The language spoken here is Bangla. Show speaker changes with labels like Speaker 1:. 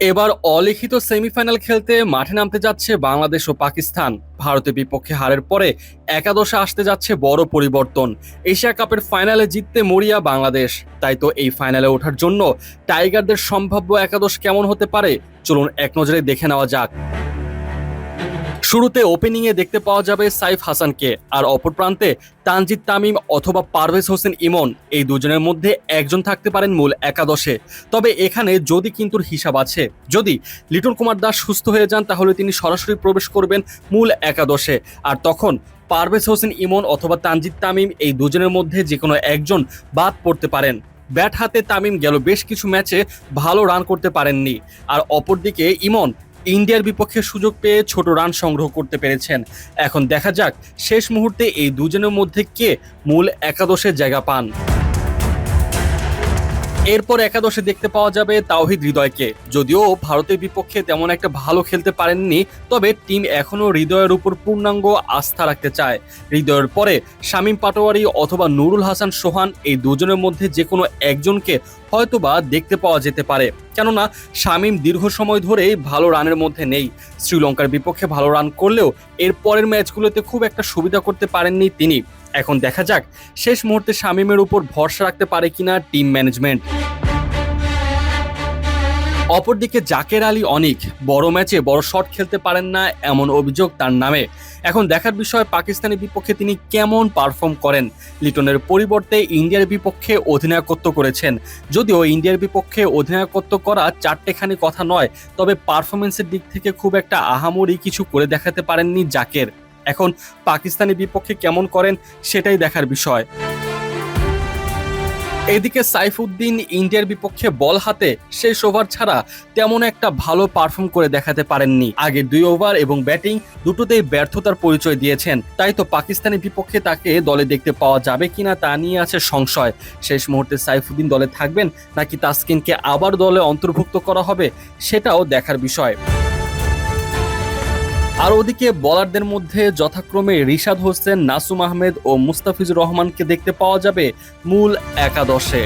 Speaker 1: এবার অলিখিত সেমিফাইনাল খেলতে মাঠে নামতে যাচ্ছে বাংলাদেশ ও পাকিস্তান। ভারতের বিপক্ষে হারের পরে একাদশে আসতে যাচ্ছে বড় পরিবর্তন। এশিয়া কাপের ফাইনালে জিততে মরিয়া বাংলাদেশ। তাই তো এই ফাইনালে ওঠার জন্য টাইগারদের সম্ভাব্য একাদশ কেমন হতে পারে? চলুন এক নজরে দেখে নেওয়া যাক। শুরুতে ওপেনিংয়ে দেখতে পাওয়া যাবে সাইফ হাসানকে, আর অপর প্রান্তে তানজিদ তামিম অথবা পারভেজ হোসেন ইমন। এই দুজনের মধ্যে একজন থাকতে পারেন মূল একাদশে। তবে এখানে যদি কিন্তুর হিসাব আছে, যদি লিটন কুমার দাস সুস্থ হয়ে যান, তাহলে তিনি সরাসরি প্রবেশ করবেন মূল একাদশে। আর তখন পারভেজ হোসেন ইমন অথবা তানজিদ তামিম এই দুজনের মধ্যে যে কোনো একজন বাদ পড়তে পারেন। ব্যাট হাতে তামিম গেল বেশ কিছু ম্যাচে ভালো রান করতে পারেননি। আর অপরদিকে ইমন ইন্ডিয়ার বিপক্ষে সুযোগ পেয়ে ছোট রান সংগ্রহ করতে পেরেছেন। এখন দেখা যাক শেষ মুহূর্তে এই দুজনের মধ্যে কে মূল একাদশের জায়গা পান। এরপর একাদশে দেখতে পাওয়া যাবে তাওহিদ হৃদয়কে। যদিও ভারতের বিপক্ষে তেমন একটা ভালো খেলতে পারেননি, তবে টিম এখনও হৃদয়ের উপর পূর্ণাঙ্গ আস্থা রাখতে চায়। হৃদয়ের পরে শামীম পাটোয়ারি অথবা নুরুল হাসান সোহান এই দুজনের মধ্যে যে কোনো একজনকে হয়তোবা দেখতে পাওয়া যেতে পারে। কেননা শামীম দীর্ঘ সময় ধরেই ভালো রানের মধ্যে নেই। শ্রীলঙ্কার বিপক্ষে ভালো রান করলেও এর পরের ম্যাচগুলোতে খুব একটা সুবিধা করতে পারেননি তিনি। এখন দেখা যাক শেষ মুহূর্তে শামীমের উপর ভরসা রাখতে পারে কিনা টিম ম্যানেজমেন্ট। অপরদিকে জাকের আলী অনিক, বড় ম্যাচে বড় শট খেলতে পারেন না এমন অভিযোগ তার নামে। এখন দেখার বিষয় পাকিস্তানের বিপক্ষে তিনি কেমন পারফর্ম করেন? লিটনের পরিবর্তে ইন্ডিয়ার বিপক্ষে অধিনায়কত্ব করেছেন। যদিও ইন্ডিয়ার বিপক্ষে অধিনায়কত্ব করা চারটেখানি কথা নয়, তবে পারফরমেন্সের দিক থেকে খুব একটা আহামরি কিছু করে দেখাতে পারেননি জাকের। এখন পাকিস্তানের বিপক্ষে কেমন করেন সেটাই দেখার বিষয়। এদিকে সাইফুদ্দিন ইন্ডিয়ার বিপক্ষে বল হাতে শেষ ওভার ছাড়া তেমন একটা ভালো পারফর্ম করে দেখাতে পারেননি। আগে দুই ওভার এবং ব্যাটিং দুটোতেই ব্যর্থতার পরিচয় দিয়েছেন। তাই তো পাকিস্তানের বিপক্ষে তাকে দলে দেখতে পাওয়া যাবে কিনা তা নিয়ে আছে সংশয়। শেষ মুহূর্তে সাইফুদ্দিন দলে থাকবেন নাকি তাসকিনকে আবার দলে অন্তর্ভুক্ত করা হবে সেটাও দেখার বিষয়। আর ওদিকে বলারদের মধ্যে যথাক্রমে রিশাদ হোসেন, নাসুম আহমেদ ও মুস্তাফিজুর রহমানকে দেখতে পাওয়া যাবে মূল একাদশে।